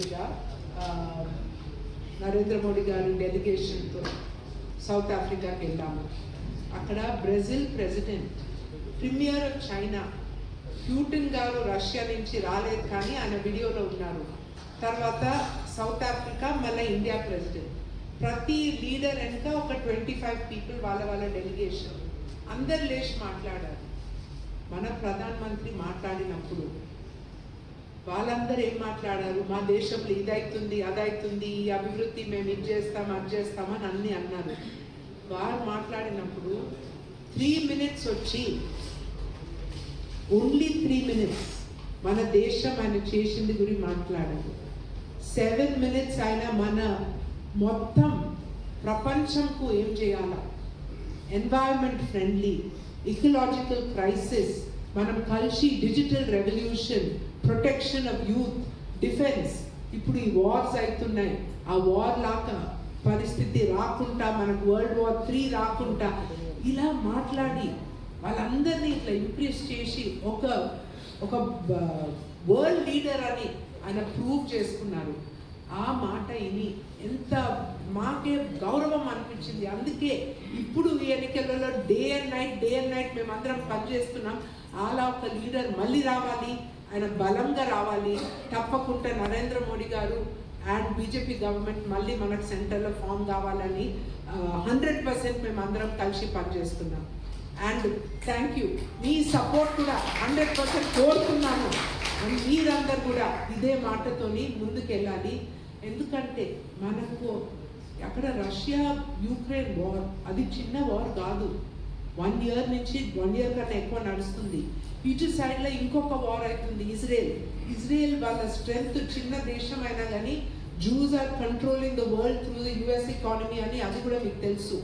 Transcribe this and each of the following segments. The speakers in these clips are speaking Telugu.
ప్రెసిడెంట్గా నరేంద్ర మోడీ గారి డెలిగేషన్తో సౌత్ ఆఫ్రికాకి వెళ్ళాము. అక్కడ Brazil president premier of China Putin గారు రష్యా నుంచి రాలేదు కానీ ఆయన వీడియోలో ఉన్నారు. తర్వాత సౌత్ ఆఫ్రికా మళ్ళీ ఇండియా ప్రెసిడెంట్ ప్రతి లీడర్ వెనుక ఒక ట్వంటీ ఫైవ్ పీపుల్ వాళ్ళ వాళ్ళ డెలిగేషన్ అందరు లేచి మాట్లాడారు. మన ప్రధానమంత్రి మాట్లాడినప్పుడు వాళ్ళందరూ ఏం మాట్లాడారు? మా దేశంలో ఇదైతుంది అదైతుంది ఈ అభివృద్ధి మేము ఇది చేస్తాం అది చేస్తామని అన్ని అన్నారు. వారు మాట్లాడినప్పుడు త్రీ మినిట్స్ వచ్చి ఓన్లీ త్రీ మినిట్స్. మన దేశం ఆయన చేసింది గురించి మాట్లాడారు సెవెన్ మినిట్స్ ఆయన మన మొత్తం ప్రపంచంకు ఏం చేయాలా? ఎన్వైరన్మెంట్ ఫ్రెండ్లీ ఇకలాజికల్ క్రైసిస్ మనం కలిసి digital revolution protection of youth defence ఇప్పుడు ఈ వార్స్ అవుతున్నాయి. ఆ వార్ లాగా పరిస్థితి రాకుండా మనకు వరల్డ్ వార్ త్రీ రాకుండా ఇలా మాట్లాడి వాళ్ళందరినీ ఇట్లా ఇంప్రెస్ చేసి ఒక ఒక వరల్డ్ లీడర్ అని ఆయన ప్రూవ్ చేసుకున్నారు. ఆ మాట విని ఎంత మాకే గౌరవం అనిపించింది. అందుకే ఇప్పుడు ఈ ఎన్నికలలో day and night day and night మేమందరం పనిచేస్తున్నాం. అలా ఒక లీడర్ మళ్ళీ రావాలి. ఆయన బలంగా రావాలి. తప్పకుండా నరేంద్ర మోడీ గారు అండ్ బీజేపీ గవర్నమెంట్ మళ్ళీ మనకు సెంటర్లో ఫామ్ కావాలని హండ్రెడ్ పర్సెంట్ మేము అందరం కలిసి పనిచేస్తున్నాం. And thank you. Me support కూడా హండ్రెడ్ పర్సెంట్ కోరుతున్నాను. అండ్ మీరందరూ కూడా ఇదే మాటతోని ముందుకెళ్ళాలి. ఎందుకంటే మనకు అక్కడ రష్యా యూక్రెయిన్ వార్ అది చిన్న వార్ కాదు. వన్ ఇయర్ నుంచి వన్ ఇయర్ కన్నా ఎక్కువ నడుస్తుంది. ఇటు సైడ్లో ఇంకొక వార్ అవుతుంది. ఇజ్రాయెల్ ఇజ్రాయెల్ వాళ్ళ స్ట్రెంగ్త్ చిన్న దేశం అయినా కానీ Jews are controlling the world through the US economy అని అది కూడా మీకు తెలుసు.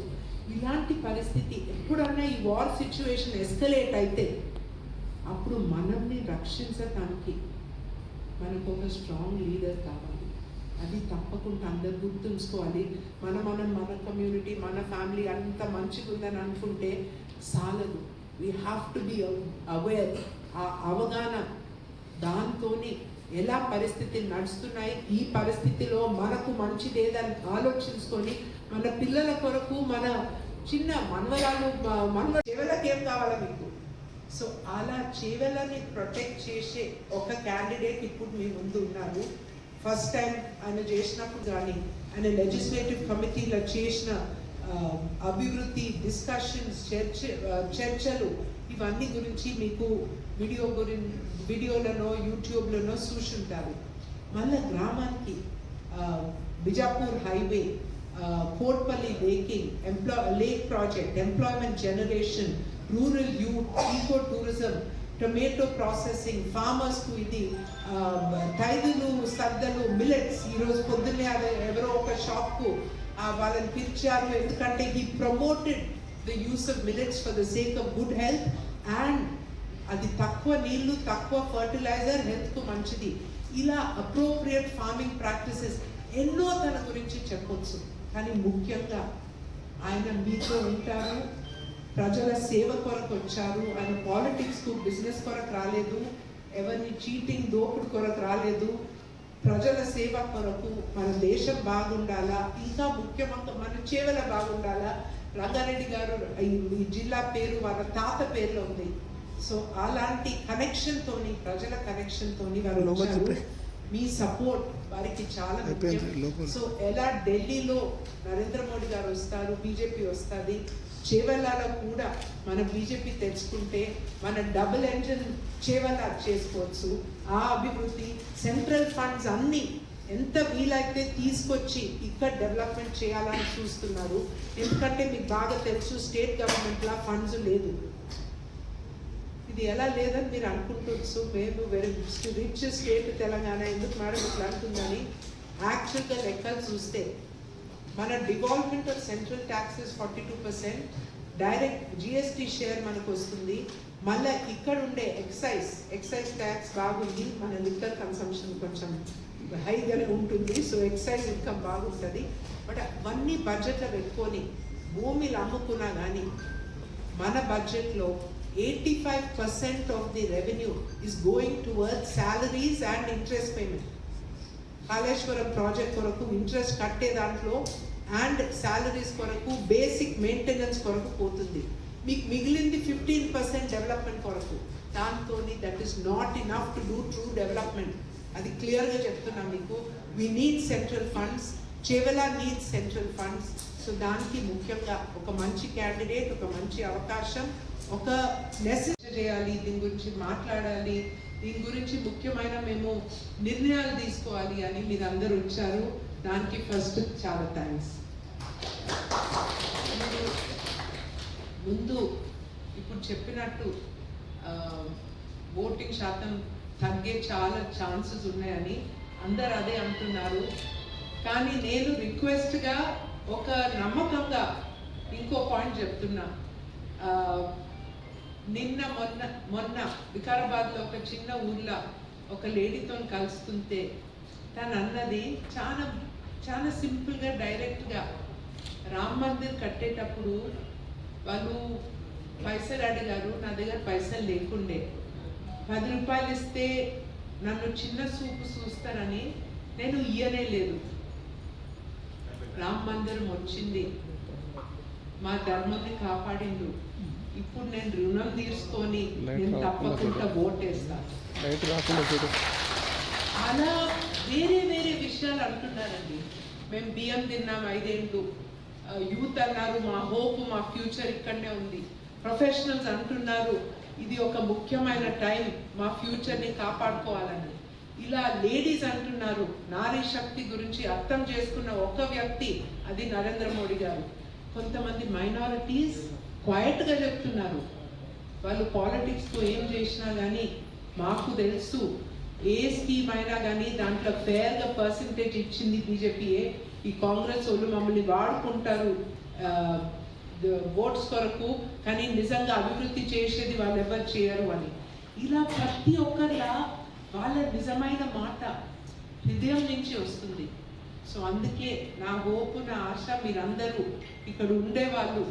ఇలాంటి పరిస్థితి ఎప్పుడన్నా ఈ వార్ సిచ్యువేషన్ ఎస్కలేట్ అయితే అప్పుడు మనల్ని రక్షించటానికి మనకు ఒక స్ట్రాంగ్ లీడర్ కావాలి. అది తప్పకుండా అందరు గుర్తుంచుకోవాలి. మన మనం మన కమ్యూనిటీ మన ఫ్యామిలీ అంత మంచిగా ఉందని అనుకుంటే సాలదు. We have to be aware ఆ అవగాహన దాంతోని ఎలా పరిస్థితులు నడుస్తున్నాయి ఈ పరిస్థితిలో మనకు మంచిది ఏదని ఆలోచించుకొని మన పిల్లల కొరకు మన చిన్న మనవరాలు మనవ చెవెలకు ఏం కావాలా మీకు? సో అలా చేవెలని ప్రొటెక్ట్ చేసే ఒక క్యాండిడేట్ ఇప్పుడు మీ ముందు ఉన్నారు. ఫస్ట్ టైం ఆయన చేసినప్పుడు కానీ ఆయన లెజిస్లేటివ్ కమిటీలో చేసిన అభివృద్ధి డిస్కషన్స్ చర్చ చర్చలు ఇవన్నీ గురించి మీకు వీడియో గురించి యూట్యూబ్లోనో యూట్యూబ్లలో చూసుంటారు. మళ్ళీ గ్రామానికి బిజాపూర్ హైవే కోట్పల్లి లేకింగ్ ఎంప్లా lake project employment generation rural youth eco tourism tomato processing ఫార్మర్స్కు ఇది తైదులు సద్దలు మిలెట్స్ ఈరోజు పొద్దున్నే అది ఎవరో ఒక షాప్కు వాళ్ళని పిలిచారు. ఎందుకంటే he promoted the use of millets for the sake of good health and అది తక్కువ నీళ్ళు తక్కువ ఫర్టిలైజర్ హెల్త్కు మంచిది. ఇలా అప్రోప్రియేట్ ఫార్మింగ్ ప్రాక్టీసెస్ ఎన్నో తన గురించి చెప్పొచ్చు. కానీ ముఖ్యంగా ఆయన మీతో ఉంటారు ప్రజల సేవ కొరకు వచ్చారు ఆయన పాలిటిక్స్కు బిజినెస్ కొరకు రాలేదు. ఎవరిని చీటింగ్ దోపుడు కొరకు రాలేదు. ప్రజల సేవ కొరకు మన దేశం బాగుండాలా? ఇంకా ముఖ్యంగా మన చేవల బాగుండాలా? రంగారెడ్డి గారు ఈ- జిల్లా పేరు వాళ్ళ తాత పేరులో ఉంది. సో అలాంటి కనెక్షన్ తోని ప్రజల కనెక్షన్ తోని వారు వచ్చారు. మీ సపోర్ట్ వారికి చాలా ముఖ్యం. సో ఎలా ఢిల్లీలో నరేంద్ర మోడీ గారు వస్తారు బీజేపీ వస్తుంది? చేవలాలో కూడా మన బీజేపీ తెచ్చుకుంటే మన డబుల్ ఎంజిన్ చేవల చేసుకోవచ్చు. ఆ అభివృద్ధి సెంట్రల్ ఫండ్స్ అన్నీ ఎంత వీలైతే తీసుకొచ్చి ఇక్కడ డెవలప్మెంట్ చేయాలని చూస్తున్నారు. ఎందుకంటే మీకు బాగా తెలుసు స్టేట్ గవర్నమెంట్లా ఫండ్స్ లేదు. ఇది ఎలా లేదని మీరు అనుకుంటుండొచ్చు మేము వెరీ రిచ్ స్టేట్ తెలంగాణ ఎందుకు మేడం ఇట్లా అంటుందని యాక్చువల్గా లెక్కలు చూస్తే మన devolvement of central taxes forty two percent direct GST share మనకు వస్తుంది. మళ్ళీ ఇక్కడ ఉండే ఎక్సైజ్ ఎక్సైజ్ ట్యాక్స్ బాగుంది మన లిక్కర్ కన్సంప్షన్ కొంచెం హైగానే ఉంటుంది. సో ఎక్సైజ్ ఇన్కమ్ బాగుంటుంది. బట్ అవన్నీ బడ్జెట్లో పెట్టుకొని భూమిలు అమ్ముకున్నా కానీ మన బడ్జెట్లో eighty five percent of the revenue is going toward salaries and interest payment Kaleshwaram project కొరకు ఇంట్రెస్ట్ కట్టే దాంట్లో అండ్ శాలరీస్ కొరకు బేసిక్ మెయింటెనెన్స్ కొరకు పోతుంది. మీకు మిగిలింది ఫిఫ్టీన్ పర్సెంట్ డెవలప్మెంట్ కొరకు. దాంతో that is not enough to do true development అది క్లియర్గా చెప్తున్నా మీకు. We need central funds Chevella need central funds so దానికి ముఖ్యంగా ఒక మంచి క్యాండిడేట్ ఒక మంచి అవకాశం ఒక మెసేజ్ చేయాలి దీని గురించి మాట్లాడాలి దీని గురించి ముఖ్యమైన మేము నిర్ణయాలు తీసుకోవాలి అని మీరు అందరూ వచ్చారు. దానికి ఫస్ట్ చాలా థ్యాంక్స్. ముందు ఇప్పుడు చెప్పినట్టు ఓటింగ్ శాతం తగ్గే చాలా ఛాన్సెస్ ఉన్నాయని అందరు అదే అంటున్నారు. కానీ నేను రిక్వెస్ట్గా ఒక నమ్మకంగా ఇంకో పాయింట్ చెప్తున్నా. నిన్న మొన్న మొన్న వికారాబాద్లో ఒక చిన్న ఊర్లో ఒక లేడీతో కలుస్తుంటే తను అన్నది చాలా చాలా సింపుల్గా డైరెక్ట్గా రామ్ మందిర్ కట్టేటప్పుడు వాళ్ళు పైసలు అడిగారు నా దగ్గర పైసలు లేకుండే. పది రూపాయలు ఇస్తే నన్ను చిన్న చూపు చూస్తారని నేను ఇయ్యనే లేదు. రామ్ మందిరం వచ్చింది. మా ధర్మాన్ని కాపాడిండు. ఇప్పుడు నేను రుణం తీసుకొని నేను తప్పకుండా ఓటేస్తాను. అలా వేరే వేరే విషయాలు అంటున్నారండి. మేము బియ్యం తిన్నాం ఐదేళ్ళు. యూత్ అన్నారు మా హోప్ మా ఫ్యూచర్ ఇక్కడనే ఉంది. ప్రొఫెషనల్స్ అంటున్నారు ఇది ఒక ముఖ్యమైన టైం మా ఫ్యూచర్ని కాపాడుకోవాలని. ఇలా లేడీస్ అంటున్నారు నారీ శక్తి గురించి అర్థం చేసుకున్న ఒక వ్యక్తి అది నరేంద్ర మోడీ గారు. కొంతమంది మైనారిటీస్ క్వైట్గా చెప్తున్నారు. వాళ్ళు పాలిటిక్స్తో ఏం చేసినా కానీ మాకు తెలుసు ఏ స్కీమ్ అయినా కానీ దాంట్లో ఫేర్గా పర్సంటేజ్ ఇచ్చింది బీజేపీయే. ఈ కాంగ్రెస్ వాళ్ళు మమ్మల్ని వాడుకుంటారు ఓట్స్ కొరకు కానీ నిజంగా అభివృద్ధి చేసేది వాళ్ళు ఎవరు చేయరు అని. ఇలా ప్రతి ఒక్కరిలా వాళ్ళ నిజమైన మాట హృదయం నుంచి వస్తుంది. సో అందుకే నా హోపు నా ఆశ మీరందరూ ఇక్కడ ఉండేవాళ్ళు.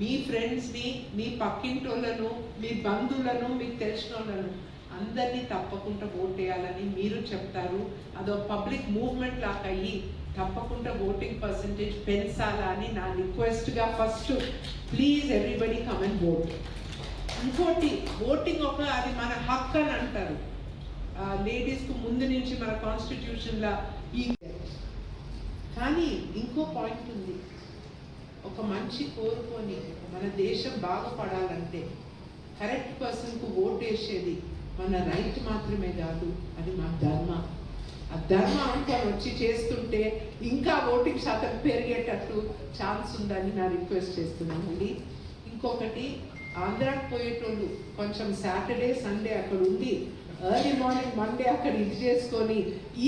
మీ ఫ్రెండ్స్ని మీ పక్కింటోళ్ళను మీ బంధువులను మీకు తెలిసిన వాళ్ళను అందరినీ తప్పకుండా ఓట్ వేయాలని మీరు చెప్తారు. అదో పబ్లిక్ మూవ్మెంట్ లాగా అయ్యి తప్పకుండా ఓటింగ్ పర్సంటేజ్ పెంచాలా అని నా రిక్వెస్ట్గా first please everybody come and vote ఇంకోటి ఓటింగ్ ఒక అది మన హక్కు అని అంటారు. లేడీస్కు ముందు నుంచి మన కాన్స్టిట్యూషన్లో ఈ కానీ ఇంకో పాయింట్ ఉంది. ఒక మంచి కోరుకొని మన దేశం బాగుపడాలంటే కరెక్ట్ పర్సన్కు ఓట్ వేసేది మన రైట్ మాత్రమే కాదు అది మా ధర్మ. ఆ ధర్మ అనుకొని వచ్చి చేస్తుంటే ఇంకా ఓటింగ్ శాతం పెరిగేటట్టు ఛాన్స్ ఉందని నా రిక్వెస్ట్ చేస్తున్నామండి ఇంకొకటి ఆంధ్రాకి పోయేటోళ్ళు కొంచెం సాటర్డే సండే అక్కడ ఉండి ఎర్లీ మార్నింగ్ మండే అక్కడ ఇది చేసుకొని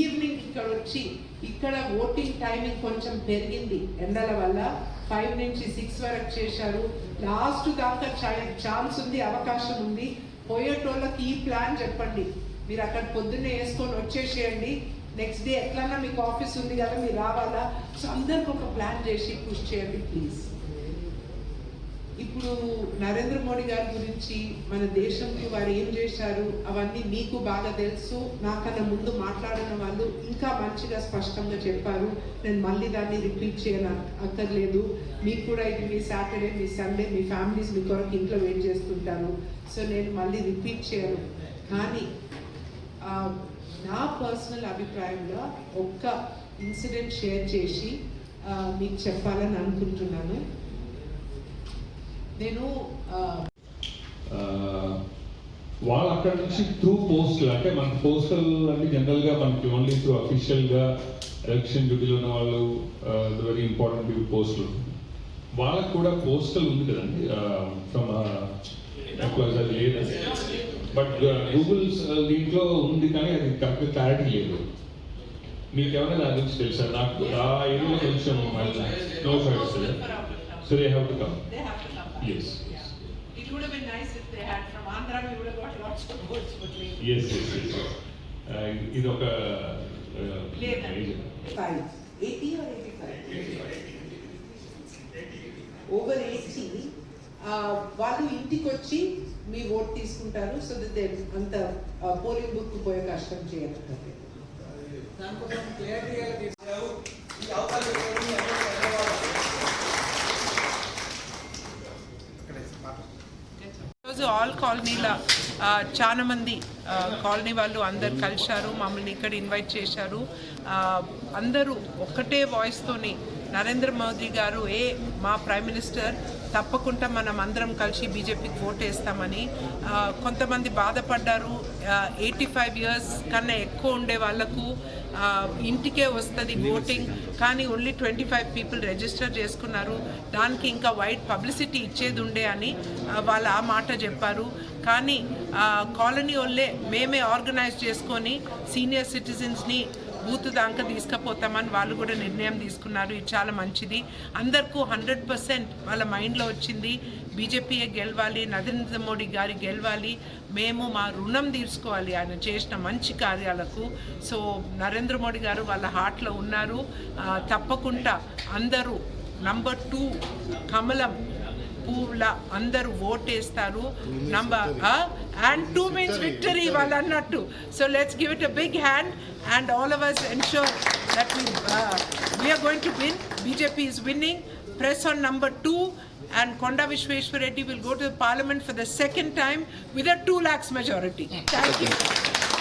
ఈవినింగ్ ఇక్కడ వచ్చి ఇక్కడ ఓటింగ్ టైమింగ్ కొంచెం పెరిగింది. ఎండల వల్ల ఫైవ్ నుంచి సిక్స్ వరకు చేశారు. లాస్ట్ దాకా ఛాన్స్ ఉంది అవకాశం ఉంది. పోయేటోళ్ళకి ఈ ప్లాన్ చెప్పండి. మీరు అక్కడ పొద్దున్నే వేసుకొని వచ్చేసేయండి. నెక్స్ట్ డే ఎట్లన్నా మీకు ఆఫీస్ ఉంది కదా మీరు రావాలా? సో అందరికి ఒక ప్లాన్ చేసి పుష్ చేయండి ప్లీజ్ ఇప్పుడు నరేంద్ర మోడీ గారి గురించి మన దేశంకి వారు ఏం చేశారు అవన్నీ మీకు బాగా తెలుసు. నాకన్నా ముందు మాట్లాడిన వాళ్ళు ఇంకా మంచిగా స్పష్టంగా చెప్పారు. నేను మళ్ళీ దాన్ని రిపీట్ చేయను అక్కర్లేదు. మీకు కూడా ఇది మీ సాటర్డే మీ సండే మీ ఫ్యామిలీస్ మీ కొరకు ఇంట్లో వెయిట్ చేస్తుంటారు. సో నేను మళ్ళీ రిపీట్ చేయను. కానీ నా పర్సనల్ అభిప్రాయంలో ఒక్క ఇన్సిడెంట్ షేర్ చేసి మీకు చెప్పాలని అనుకుంటున్నాను. నేను వాళ్ళు అక్కడ నుంచి త్రూ పోస్టల్ అంటే మన పోస్టల్ అంటే జనరల్గా మనకి ఓన్లీ త్రూ అఫీషియల్గా ఎలక్షన్ డ్యూటీలో ఉన్న వాళ్ళు వెరీ ఇంపార్టెంట్ పీపుల్ పోస్టల్ వాళ్ళకి కూడా పోస్టల్ ఉంది కదండి ఫ్రమ్ ఎంప్లాయీస్ లేదు. బట్ గూగుల్ దీంట్లో ఉంది కానీ అది కరెక్ట్ క్లారిటీ లేదు. మీకు ఏమైనా దాని గురించి తెలుసా? నాకు ఆ ఏరియాలో కొంచెం no choice so they have to come Yes. Yeah. It would have been nice if they had from Andhra, we would have got lots of votes, but we. Yes yes yes ఇది ఒక uh, లేదండి. major. Five. Eighty or eighty-five? Over eighty, uh, వాళ్ళు ఇంటికి వచ్చి మీ ఓట్ తీసుకుంటారు సో దట్ అంత పోలింగ్ బుక్ పోయే కష్టం చేయకపోతే దానికోసం క్లారిటీగా తీసుకు ఈ అవకాశం ఇవ్వడం మీ అందరికీ ధన్యవాదాలు. ఈరోజు ఆల్ కాలనీల చాలామంది కాలనీ వాళ్ళు అందరు కలిశారు మమ్మల్ని ఇక్కడ ఇన్వైట్ చేశారు. అందరూ ఒక్కటే వాయిస్తోని నరేంద్ర మోదీ గారు ఏ మా ప్రైమ్ మినిస్టర్ తప్పకుండా మనం అందరం కలిసి బీజేపీకి ఓట్ వేస్తామని ఆ, కొంతమంది బాధపడ్డారు. ఎయిటీ ఫైవ్ ఇయర్స్ కన్నా ఎక్కువ ఉండే వాళ్ళకు ఇంటికే వస్తుంది ఓటింగ్. కానీ only twenty five people register చేసుకున్నారు. దానికి ఇంకా వైడ్ పబ్లిసిటీ ఇచ్చేది ఉండే అని వాళ్ళు ఆ మాట చెప్పారు. కానీ కాలనీ వాళ్ళే మేమే ఆర్గనైజ్ చేసుకొని సీనియర్ సిటిజన్స్ని బూత్ దాకా తీసుకుపోతామని వాళ్ళు కూడా నిర్ణయం తీసుకున్నారు. ఇది చాలా మంచిది. అందరికీ హండ్రెడ్ పర్సెంట్ వాళ్ళ మైండ్లో వచ్చింది. బీజేపీయే గెలవాలి నరేంద్ర మోడీ గారి గెలవాలి. మేము మా రుణం తీర్చుకోవాలి ఆయన చేసిన మంచి కార్యాలకు. సో నరేంద్ర మోడీ గారు వాళ్ళ హార్ట్లో ఉన్నారు. తప్పకుండా అందరూ నంబర్ టూ కమలం పువ్వుల అందరూ ఓటేస్తారు. Number and two means victory వాళ్ళు అన్నట్టు. So let's give it a big hand and all of us ensure that we, uh, we are going to win. BJP is winning. Press on number two and Konda Vishweshwar Reddy will go to the parliament for the second time with a 2 lakhs majority. Thank you.